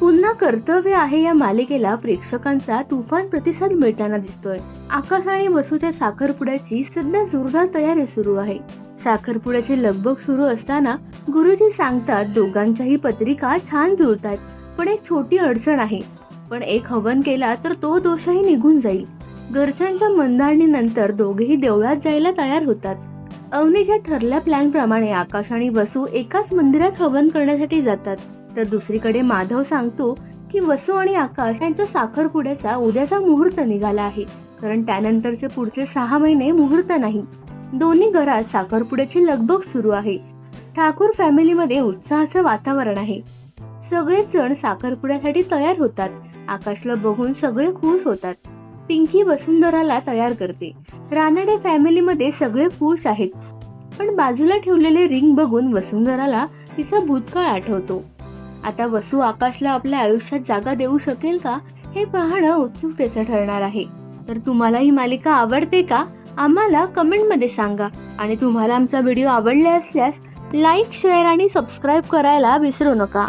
पुन्हा कर्तव्य आहे या मालिकेला प्रेक्षकांचा तुफान प्रतिसाद मिळताना दिसतोय. आकाश आणि वसूच्या साखरपुड्याची सध्या जोरदार तयारी सुरू आहे. साखरपुड्याची लगबग सुरू असताना गुरुजी सांगतात दोघांच्याही पत्रिका छान जुळतात पण एक छोटी अडचण आहे. पण एक हवन केला तर तो दोषही निघून जाईल. घरच्यांच्या मंदारणीनंतर दोघेही देवळात जायला तयार होतात. अवनीच्या ठरल्या प्लॅन प्रमाणे आकाश आणि वसू एकाच मंदिरात हवन करण्यासाठी जातात. तर दुसरीकडे माधव सांगतो की वसू आणि आकाश यांच्या साखरपुड्याचा उद्याचा मुहूर्त निघाला आहे. कारण त्यानंतरचे पुढचे सहा महिने मुहूर्त नाही. दोन्ही घरात साखरपुड्याची लगबग सुरू आहे. ठाकूर फॅमिलीमध्ये उत्साहाचं वातावरण आहे. सगळेच जण साखरपुड्यासाठी तयार होतात. आकाशला बघून सगळे खुश होतात. पिंकी वसुंधराला तयार करते. रानडे फॅमिलीमध्ये सगळे खुश आहेत. पण बाजूला ठेवलेले रिंग बघून वसुंधराला तिचा भूतकाळ आठवतो. आता वसू आकाशला आपल्या आयुष्यात जागा देऊ शकेल का? हे पाहणं उत्सुकतेचं ठरणार आहे. तर तुम्हाला ही मालिका आवडते का? आम्हाला कमेंटमध्ये सांगा. आणि तुम्हाला आमचा व्हिडिओ आवडला असल्यास लाईक शेअर आणि सबस्क्राईब करायला विसरू नका.